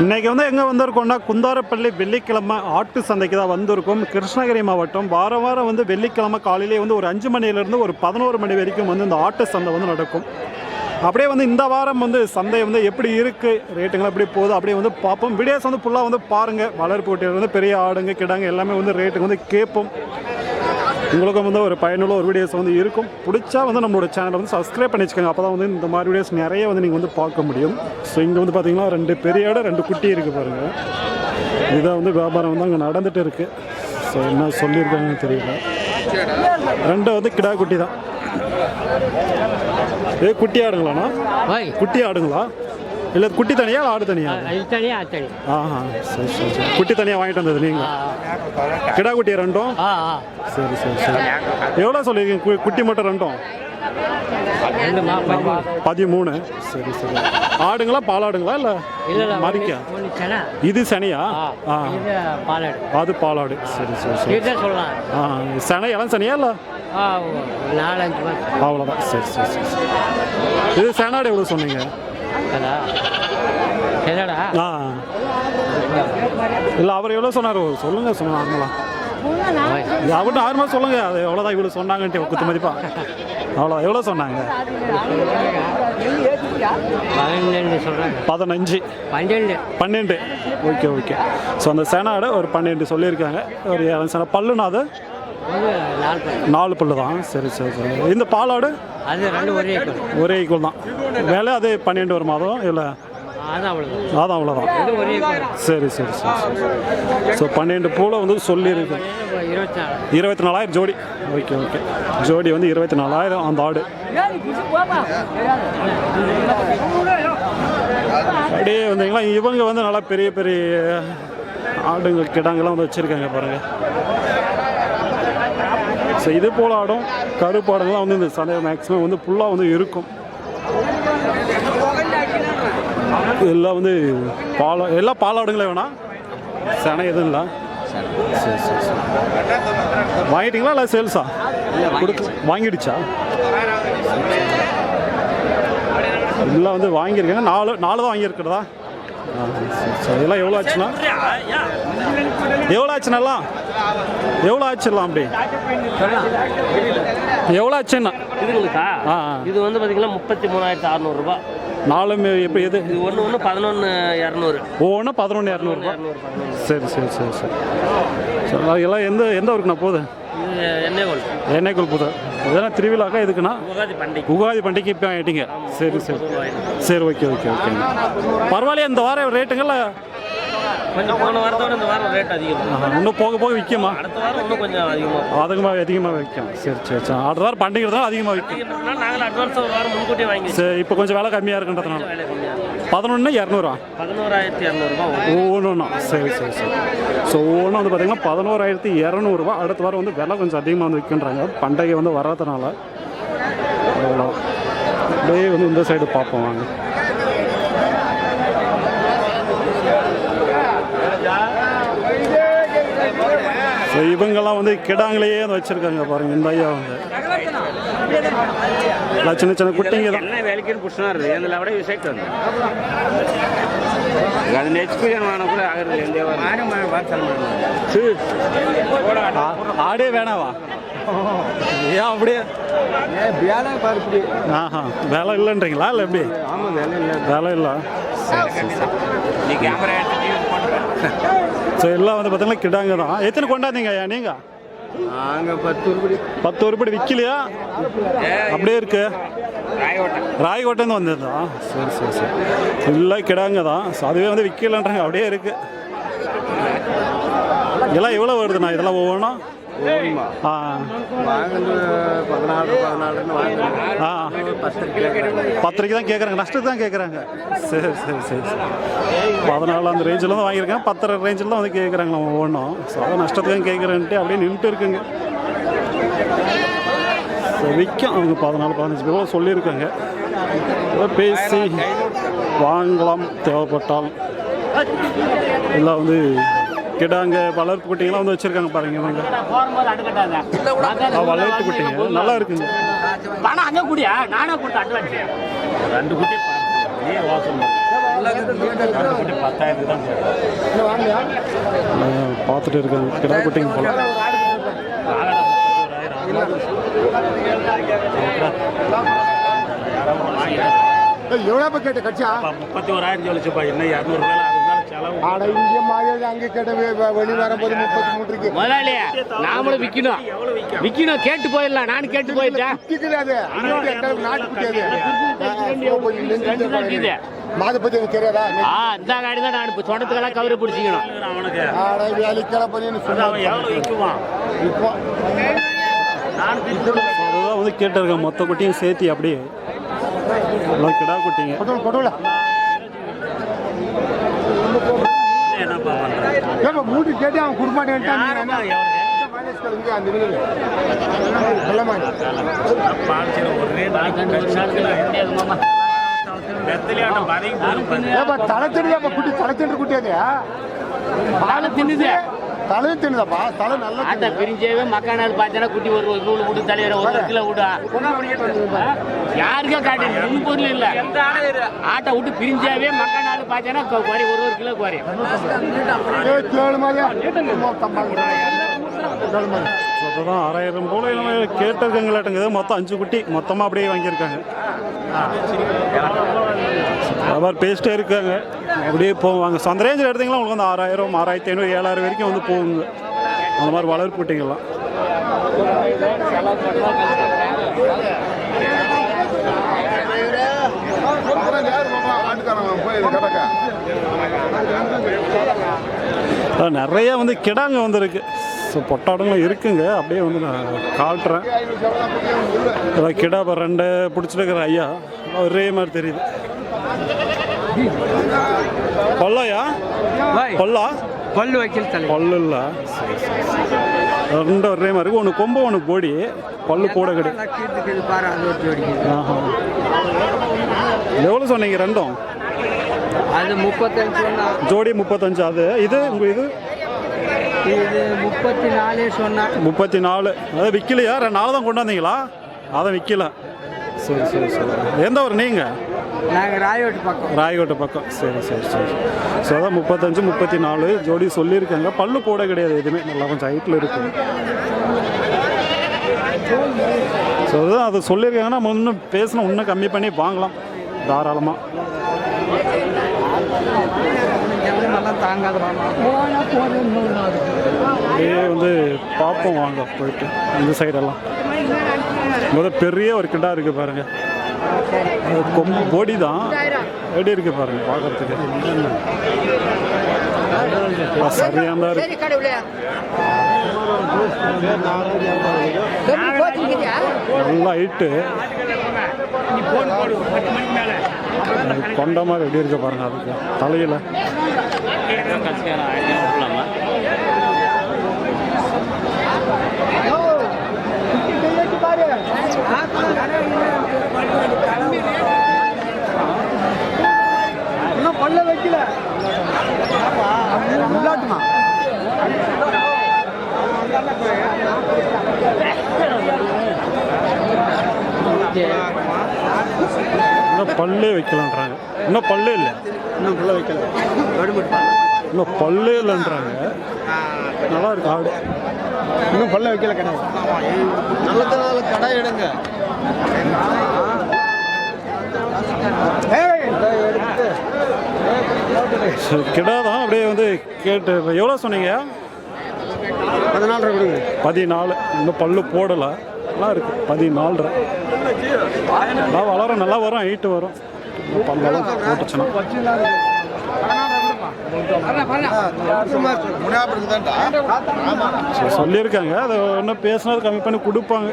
இன்னைக்கு வந்து எங்கே வந்திருக்கோம்னா குந்தாரப்பள்ளி வெள்ளிக்கிழமை ஆட்டு சந்தைக்கு தான் வந்திருக்கோம். கிருஷ்ணகிரி மாவட்டம். வாரம் வாரம் வந்து வெள்ளிக்கிழமை காலையிலே வந்து ஒரு அஞ்சு மணிலேருந்து ஒரு பதினோரு மணி வரைக்கும் வந்து இந்த ஆட்டு சந்தை வந்து நடக்கும். அப்படியே வந்து இந்த வாரம் வந்து சந்தை வந்து எப்படி இருக்குது ரேட்டுங்கள் எப்படி போகுது அப்படியே வந்து பார்ப்போம். வீடியோஸ் வந்து ஃபுல்லாக வந்து பாருங்கள் வளர்ப்பு போட்டியில் வந்து பெரிய ஆடுங்க கிடாங்க எல்லாமே வந்து ரேட்டுக்கு வந்து கேட்போம். உங்களுக்கும் வந்து ஒரு பயனுள்ள ஒரு வீடியோஸ் வந்து இருக்கும். பிடிச்சா வந்து நம்மளோட சேனலை வந்து சப்ஸ்கிரைப் பண்ணி வச்சுக்கோங்க அப்போ தான் வந்து இந்த மாதிரி வீடியோஸ் நிறைய வந்து நீங்கள் வந்து பார்க்க முடியும். ஸோ இங்கே வந்து பார்த்தீங்கன்னா ரெண்டு பெரிய இடம் ரெண்டு குட்டி இருக்குது பாருங்கள் இதுதான் வந்து வியாபாரம் வந்து அங்கே நடந்துட்டு இருக்குது ஸோ என்ன சொல்லியிருக்காங்கன்னு தெரியல. ரெண்டு வந்து கிடா குட்டி தான். ஏ குட்டி ஆடுங்களாண்ணா? குட்டி ஆடுங்களா? இல்லை குட்டி தனியா ஆடு தனியா? தனியா அது தனி ஆஹா சரி சரி சரி. குட்டி தனியாக வாங்கிட்டு வந்தது நீங்கள் கிடா குட்டி ரெண்டும்? ஆ ஆ. சரி சரி சரி. எவ்வளோ சொல்லியிருக்கீங்க? கு- குட்டி மட்டும் ரெண்டும்? பதிமூணு. சரி சரி. ஆடுங்களா பாலாடுங்களா இல்லை இல்லை இல்லை மதிக்கா? ஒன்று சென. இது சனியா? ஆ இது பாலாடு. அது பாலாடு. சரி சரி சரி. இதுதான் சொல்லலாம். ஆ சனை இளம் சனியா இல்லை? ஆ ஒரு நாலஞ்சு மாதம் அவ்வளோதான் சரி சரி சரி சரி. இது செனாடு எவ்வளோ சொன்னீங்க? ஆ இல்லை அவர் எவ்வளோ சொன்னார்? சொல்லுங்கள் சொன்னாங்க ஓய் அவர்கிட்ட ஆறுமா சொல்லுங்க. அது எவ்வளோதான் இவ்வளோ சொன்னாங்கன்ட்டு குத்து மதிப்பா? அவ்வளோ எவ்வளோ சொன்னாங்க? பன்னெண்டு சொல்கிறாங்க பதினஞ்சு. பன்னெண்டு. பன்னெண்டு. Okay okay. ஸோ அந்த செனாடு ஒரு பன்னெண்டு சொல்லியிருக்காங்க. ஒரு சென. பல்லுனா அது? நாலு பல்லு. தான். சரி சரி சரி. இந்த பாலாடு? அது ரெண்டு ஒரே ஒரே ஈக்குவல் தான். விலை அது பன்னெண்டு ஒரு மாதம் இல்லை? அதான் அவ்வளோதான் சரி சரி சரி ஸோ பன்னெண்டு பூவில் வந்து சொல்லியிருக்கு. இருபத்தி நாலாயிரம் ஜோடி. Okay okay. ஜோடி வந்து இருபத்தி நாலாயிரம் அந்த ஆடு. அப்படியே வந்தீங்களா? இவங்க வந்து நல்லா பெரிய பெரிய ஆடுங்க கிடாங்கெல்லாம் வந்து வச்சுருக்காங்க பாருங்கள் ஸோ இது போல் ஆடும் கருப்பு வந்து இந்த சண்டை மேக்ஸிமம் வந்து ஃபுல்லாக வந்து இருக்கும். எல்லாம் வந்து பால் எல்லாம் பாலாடுங்களே வேணாம் வேணா. சனை எதுவும் இல்லை. சரி சரி சரி வாங்கிட்டீங்களா இல்லை சேல்ஸா கொடுத்து வாங்கிடுச்சா? எல்லாம் வந்து வாங்கியிருக்காங்க. நாலு நாலு தான் வாங்கியிருக்கிறதா? இதெல்லாம் எவ்வளோ ஆச்சுண்ணா எவ்வளோ ஆச்சுண்ணெல்லாம் எவ்வளோ ஆச்சுலாம் அப்படி? எவ்வளோ ஆச்சுண்ணா இதுங்களுக்கா ஆ. இது வந்து பார்த்தீங்கன்னா முப்பத்தி மூணாயிரத்தி அறநூறுபா. நாலு இப்போ எது? இது ஒன்று ஒன்று பதினொன்று இரநூறு. ஒவ்வொன்றும் பதினொன்று இரநூறுபா? சரி சரி சரி சரி. எல்லாம் எந்த எந்த ஊருக்குண்ணா போகுது? எண்ணெய் கோல். என்னைக்குள் புது இதெல்லாம் திருவிழாக்கா எதுக்குண்ணா உகாதி பண்டிகை. உகாதி இப்போ ஆகிட்டீங்க சரி சரி. சரி ஓகே ஓகே ஓகேங்க பரவாயில்லையா இந்த வாரம் ரேட்டுங்களா கொஞ்சம் போன வாரத்தோட இந்த வாரம் ரேட் அதிகம். ஆஹா, இன்னும் போக போக விற்குமா? அடுத்த வாரம் இன்னும் கொஞ்சம் அதிகமாக அதிகமாக அதிகமாக விற்கும். சரி சரி சரி. அடுத்த வாரம் பண்டிகை தான் அதிகமாக விற்கும். நாங்கள் அட்வான்ஸ் ஒரு வாரம் முன்கூட்டியே வாங்கி சரி இப்போ கொஞ்சம் விலை கம்மியாக இருக்குன்றதுனால. பதினொன்று இரநூறா? பதினோராயிரத்தி இரநூறுபா ஒவ்வொன்றும் சரி சரி சரி. ஸோ ஒவ்வொன்றும் வந்து பார்த்தீங்கன்னா பதினோராயிரத்தி இரநூறுபா அடுத்த வாரம் வந்து விலை கொஞ்சம் அதிகமாக வந்து விற்கின்றாங்க. பண்டிகை வந்து வராதனால. அவ்வளோ அப்படியே வந்து இந்த சைடு பார்ப்போம் வாங்க. ஸோ இவங்கெல்லாம் வந்து கிடாங்களையே வச்சுருக்காங்க பாருங்க இந்த ஐயா வந்து. சின்ன చిన్న చిన్న வேலைக்குன்னு ఎన్న వేలకి పుట్టినారు అందులో అవడే విసెక్ట్ ఉంది అది నేర్చుకున్నాను మనం కూడా ఆగరు ఆడే వేణావా ஏன் அப்படியே? வேலை இல்லைன்றீங்களா இல்லை எப்படி? வேலை இல்லை. சரி எல்லாம் வந்து பார்த்தீங்கன்னா கிடாங்க தான். எத்தனை கொண்டாந்தீங்க ஐயா நீங்கள் பத்து உருப்படி. விற்கலையா அப்படியே இருக்கு. ராயகோட்டைன்னு வந்ததா? சரி சரி சரி. இல்லை கிடாங்க தான் அதுவே வந்து விற்கலன்றாங்க அப்படியே இருக்கு. இதெல்லாம் எவ்வளோ வருதுண்ணா? இதெல்லாம் ஒவ்வொன்றும்? பத்திரிக்கை தான் கேட்குறாங்க நஷ்டத்துக்கு தான் கேட்குறாங்க சரி சரி சரி சரி. பதினாலு அந்த ரேஞ்சில் தான் வாங்கியிருக்கேன். பத்தரை ரேஞ்சில் தான் வந்து கேட்குறாங்களா ஒவ்வொன்றும் ஸோ அதை நஷ்டத்துக்கு தான் கேட்குறேன்ட்டு அப்படியே நின்றுட்டு இருக்குங்க. ஸோ விற்கும் அவங்க பதினாலு பதினஞ்சு பேர் சொல்லியிருக்காங்க. பேசி வாங்கலாம் தேவைப்பட்டால். எல்லாம் வந்து கிடாங்க வளர்ப்பு குட்டிங்கெல்லாம் வந்து வச்சுருக்காங்க பாருங்க இவங்க. வளர்ப்பு குட்டிங்க. நல்லா இருக்குங்க. பணம் அங்கே கூடியா நானே கொடுத்த அட்வான்ஸ் ரெண்டு குட்டி பார்த்துட்டு இருக்காங்க. கிடா குட்டிங்க போல. எவ்வளோ கேட்ட கட்சியா? முப்பத்தி ஓராயிரம் சொல்லிச்சுப்பா என்ன இரநூறு வேலை ஆட இங்கே மாதிரி அங்கே கேட்ட வெ- வெ- வெளி வரும்போது முப்பத்தி மூணு இருக்கு முதலாளி நாமளும் விற்கணும் விற்கணும் கேட்டு போயிடலாம். நானும் கேட்டு போயிட்டேன். எனக்கு தெரியாதா? ஆ இந்த காடி தான் நான் இப்போ சொன்னதுக்கெல்லாம் கவரை பிடிச்சிக்கணும். ஆட வேலைக்கெல்லாம் பண்ணி விற்குவான் இப்போ. வந்து கேட்டிருக்கேன் மொத்த குட்டியும் சேர்த்தி அப்படியே. கிடா குட்டிங்க ஏப்பா மூட்டு கேட்டு அவன் ஏப்பா தலை தின்னுதாப்பா குட்டி தலை தின்று குட்டி அது பாலை தின்னுது. தலை தின்னுதாப்பா. தலை நல்லா ஆட்டை பிரிஞ்சவே மக்கானால் பார்த்தா குட்டி ஒரு ஒரு நூறு விட்டு தலைவர ஒரு கிலோ விடா யாருக்கே காட்டு இது பொருள் இல்ல. ஆட்டை விட்டு பிரிஞ்சாவே மக்கானால் பார்த்தா குறை ஒரு ஒரு கிலோ குறை ஆறாயிரம் போல நம்ம கேட்டிருக்காங்களாட்டுங்க மொத்தம் அஞ்சு குட்டி மொத்தமாக அப்படியே வாங்கியிருக்காங்க. வியாபாரம் பேசிட்டே இருக்காங்க. அப்படியே போவாங்க. ஸோ அந்த ரேஞ்சில் எடுத்தீங்களா உங்களுக்கு வந்து ஆறாயிரம் ஆறாயிரத்தி ஐநூறு ஏழாயிரம் வரைக்கும் வந்து போகுங்க. அந்த மாதிரி வளர்ப்பு குட்டிங்கெல்லாம் அதான் நிறைய வந்து கிடாங்க வந்துருக்கு. ஸோ பொட்டாடங்களும் இருக்குங்க. அப்படியே வந்து நான் காட்டுறேன். அதான் கிடா இப்போ ரெண்டு பிடிச்சிருக்கிற ஐயா. ஒரே மாதிரி தெரியுது. பல்லாயா? பல்லா? பல்லு வைக்கல் தலை. பல்லு இல்லை ரெண்டு ஒரே மாதிரி ஒன்று கொம்பு ஒன்று போடி. பல்லு போட கிடையாது எவ்வளோ சொன்னீங்க ரெண்டும்? அது முப்பத்தஞ்சு ஜோடி முப்பத்தஞ்சு அது. இது உங்கள் இது? இது முப்பத்தி நாலே சொன்னா. முப்பத்தி நாலு அதை விற்கலையா ரெண்டு நாள் தான் கொண்டு வந்தீங்களா? அதை விற்கல சரி சரி சரி. எந்த ஊர் நீங்கள் நாங்கள் ராயோட்டு பக்கம். ராயகோட்டை பக்கம். சரி சரி சரி. ஸோ அதான் முப்பத்தஞ்சு முப்பத்தி நாலு ஜோடி சொல்லியிருக்காங்க. பல்லு போட கிடையாது எதுவுமே. நல்லா கொஞ்சம் ஹைட்டில் இருக்குது ஸோ அதுதான் அது சொல்லியிருக்காங்கன்னா நம்ம இன்னும் பேசினா இன்னும் கம்மி பண்ணி வாங்கலாம். தாராளமாக அப்படியே வந்து பார்ப்போம் வாங்க போயிட்டு. இந்த சைடெல்லாம் முதல் பெரிய ஒரு கிண்டா இருக்குது பாருங்கள் கொம்பு பொடி தான். எப்படி இருக்கு பாருங்க பார்க்கறதுக்கு? சரியாக தான் இருக்கு. நல்லா ஹைட்டு. கொண்ட மாதிரி எப்படி இருக்கு பாருங்க அதுக்கு தலையில. பாரு இன்னும் பல்லே வைக்கலான்றாங்க. இன்னும் பல்லே இல்லை. இன்னும் ஃபுல்லாக வைக்கல. இன்னும் பல்லே இல்லைன்றாங்க. நல்லா இருக்கு. ஆடு. இன்னும் பல்ல வைக்கல கிடையாது நல்ல கடை எடுங்க. கிடா தான் அப்படியே வந்து கேட்டு எவ்வளோ சொன்னீங்க? பதினாலு பதினாலு. இன்னும் பல்லு போடலை. நல்லா இருக்கு பதினாலு நல்லா வளரும் நல்லா வரும் ஹைட்டு வரும். பல்லெல்லாம் போட்டுச்சுன்னா. சொல்லியிருக்காங்க. அதை இன்னும் பேசினது கம்மி பண்ணி கொடுப்பாங்க.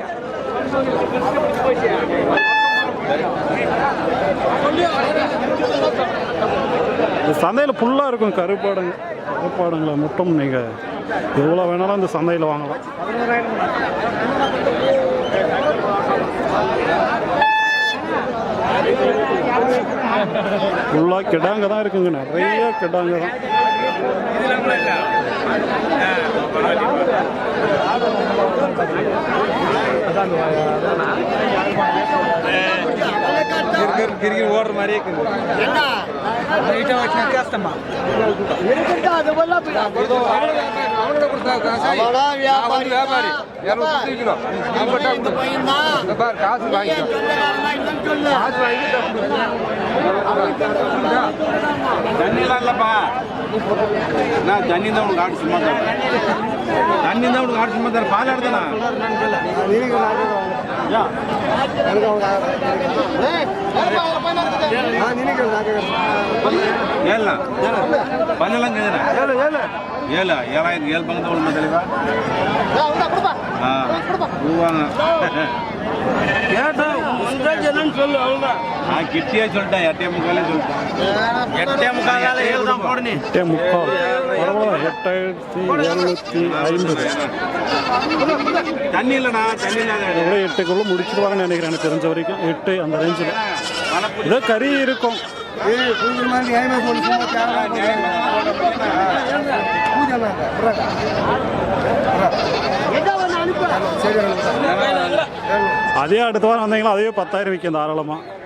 இந்த சந்தையில் ஃபுல்லாக இருக்கும் கருப்பாடுங்க. கருப்பாடுங்களை மட்டும் நீங்கள் எவ்வளோ வேணாலும் இந்த சந்தையில் வாங்கலாம். ஃபுல்லாக கிடாங்க தான் இருக்குங்க. நிறைய கிடாங்க தான். கொடுத்தா காசு நான் வந்து வியாபாரி. காசு வாங்கிக்கோ. காசு வாங்கிட்டு தண்ணிலாம் இல்லைப்பா. நான் தண்ணி தான் உனக்கு ஆடு சும்மா தரேன் தண்ணி தான் உனக்கு ஆடு சும்மா தரேன் பால் ஆடுதானா ஏழா? பன்னெல்லாம் கேட்குறேன் ஏழு ஏழு. ஏழு? ஏழாயிரம் ஏழு பங்கு தான் உண்மை தெளிவா? ஆ. அவ்வளோதான் நான் கிட்டியே சொல்லிட்டேன் எட்டே முக்காலே சொல்லிட்டேன். எட்டே முக்கால ஏழு தான் போடுனி. எட்டே முக்கால். எட்டாயிரத்தி எழுநூற்றி ஐம்பது. தண்ணி இல்லைண்ணா தண்ணி இல்லாத எட்டுக்குள்ளே முடிச்சிருவாங்கன்னு நினைக்கிறேன் எனக்கு தெரிஞ்ச வரைக்கும். எட்டு அந்த ரேஞ்சில் ஏதோ கறி இருக்கும். அதே அடுத்த வாரம் வந்தீங்களா? அதே பத்தாயிரம் விற்கும் தாராளமாக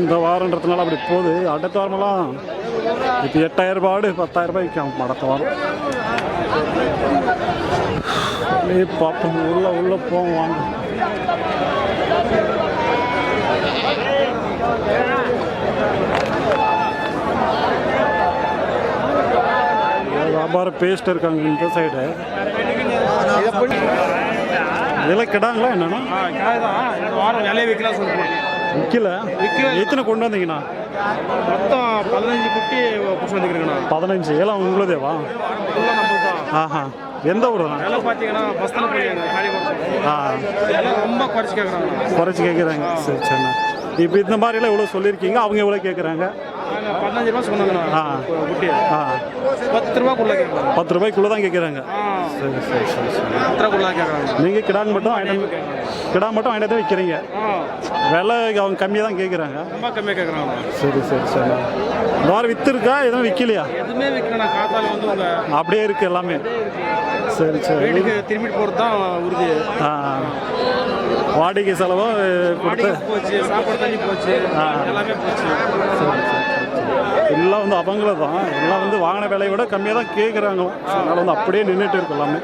இந்த வாரன்றதுனால அப்படி போகுது. அடுத்த வாரமெல்லாம் இப்போ எட்டாயிரம் ரூபாடு பத்தாயிரம் ரூபாய் விற்கும் அடுத்த வாரம். பார்ப்போம் உள்ள உள்ள போவோம் வாங்க. வியாபாரம் பேஸ்ட் இருக்காங்க இந்த சைடு இதெல்லாம் கிடாங்களா என்னன்னா? வாரம் விற்கல? எத்தனை கொண்டு வந்தீங்கண்ணா? மொத்தம் பதினஞ்சு குட்டி பிடிச்சி வந்துக்கிறேங்கண்ணா பதினஞ்சு. ஏலாம் உங்களுதேவா? ஆஹா. எந்த விலை பார்த்தீங்கன்னா காரியப்படுத்தும் ஆ. விலை ரொம்ப குறைச்சி கேட்குறாங்க குறைச்சி கேட்குறாங்க. சரி சரிண்ணா இப்போ இந்த மாதிரிலாம் எவ்வளோ சொல்லியிருக்கீங்க. அவங்க எவ்வளோ கேட்குறாங்க? பதினஞ்சு ரூபா ஆ. பத்து ரூபாக்குள்ள கேட்குறாங்க பத்து ரூபாய்க்குள்ளே தான் கேட்குறாங்க சரி சரி சரி சரி. பத்து ரூபாக்குள்ள கேட்குறாங்க நீங்கள் கிடாங்க மட்டும் வாங்கிட்டு கிடா மட்டும் வாங்கிட்டு தான் விற்கிறீங்க விலை அவங்க கம்மியாக தான் கேட்குறாங்க ரொம்ப கம்மியாக கேட்குறாங்க சரி சரி சரி. வாரம் விற்று இருக்கா? எதுவும் விற்கலையா எதுவுமே விற்கலண்ணா காத்தால வந்து உங்கள் அப்படியே இருக்கு எல்லாமே. சரி சரி. வீட்டுக்கு திரும்பிட்டு போகிறது தான் உறுதி வாடகை செலவோ கொடுத்து போச்சு சாப்பாடு தண்ணி போச்சு எல்லாமே போச்சு. எல்லாம் வந்து அவங்கள தான். எல்லாம் வந்து வாங்கின விலையை விட கம்மியாக தான் கேட்குறாங்களாம் அதனால் வந்து அப்படியே நின்றுட்டு இருக்கு எல்லாமே.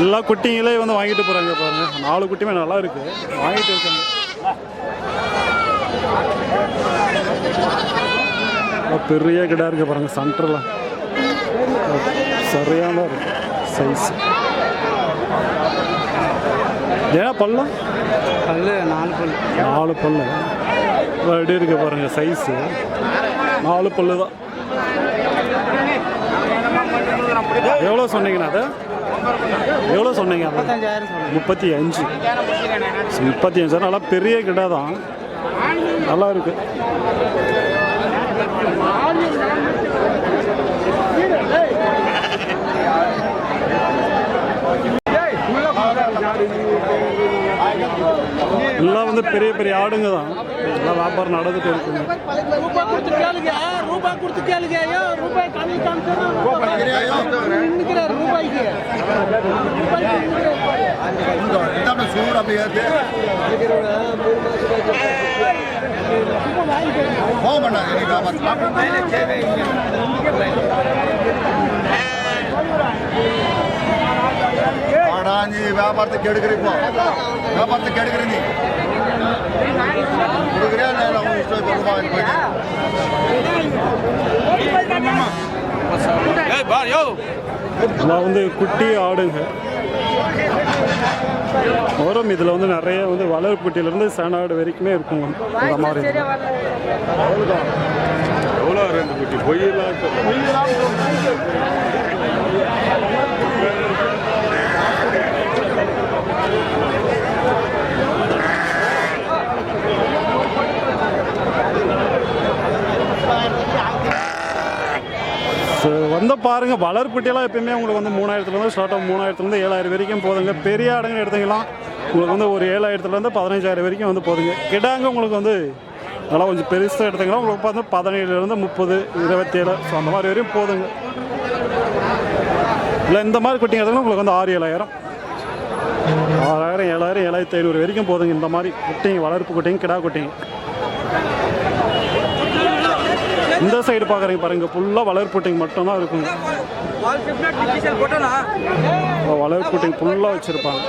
எல்லா குட்டிங்களே வந்து வாங்கிட்டு போகிறாங்க பாருங்க. நாலு குட்டியுமே நல்லா இருக்கு. வாங்கிட்டு இருக்காங்க. பெரிய கிடா இருக்கு பாருங்க சென்டரில் சரியான சைஸ் ஏன்னா பல்லம் பல்லு? நாலு பல்லு. நாலு பல்லு. அப்படி இருக்கு பாருங்க சைஸு நாலு பல்லு தான். எவ்வளோ சொன்னீங்கண்ணா அது? எவ்வளோ சொன்னீங்க முப்பத்தி அஞ்சு. முப்பத்தி அஞ்சு நல்லா பெரிய கிடா தான். நல்லா இருக்கு எல்லாம் வந்து பெரிய பெரிய ஆடுங்க தான். எல்லாம் வியாபாரம் நடந்துட்டு இருக்குங்க. ரூபா கொடுத்து கேளுங்க. ரூபா கொடுத்து கேளுங்க. ஐயோ ரூபாய் கம்மி காமிச்சு ரூபாய்க்கு நீ வியாபாரத்தை கெடுக்கிற இப்போ வியாபாரத்தை கெடுக்கிற நீ கொடுக்குறியா நான் அவங்க இஷ்டம் கொடுப்பா இதெல்லாம் வந்து குட்டி ஆடுங்க. வரும். இதில் வந்து நிறைய வந்து வளர் குட்டியிலேருந்து சனாடு வரைக்குமே இருக்கும் இந்த மாதிரி. எவ்வளோ ரெண்டு குட்டி? பொய்யெல்லாம் வந்து பாருங்க வளர்ப்புட்டியெல்லாம் எப்பயுமே உங்களுக்கு வந்து மூணாயிரத்துலேருந்து ஸ்டார்ட் ஆகும். மூணாயிரத்துலேருந்து ஏழாயிரம் வரைக்கும் போதுங்க. பெரிய ஆடுங்க எடுத்தீங்கன்னா உங்களுக்கு வந்து ஒரு ஏழாயிரத்துலேருந்து பதினஞ்சாயிரம் வரைக்கும் வந்து போதுங்க. கிடாங்க உங்களுக்கு வந்து நல்லா கொஞ்சம் பெருசாக எடுத்தீங்கன்னா உங்களுக்கு பார்த்து பதினேழுலேருந்து முப்பது இருபத்தேழு. ஸோ அந்த மாதிரி வரையும் போதுங்க. இல்லை இந்த மாதிரி குட்டிங்க எடுத்தீங்கன்னா உங்களுக்கு வந்து ஆறு ஏழாயிரம். ஆறாயிரம் ஏழாயிரம் ஏழாயிரத்தி ஐநூறு வரைக்கும் போதுங்க. இந்த மாதிரி குட்டிங்க வளர்ப்பு குட்டிங்க கிடா குட்டிங்க. இந்த சைடு பார்க்குறீங்க பாருங்க ஃபுல்லாக வளர்பூட்டிங் மட்டும்தான் இருக்கும். வளர்பூட்டிங் ஃபுல்லாக வச்சுருப்பாங்க.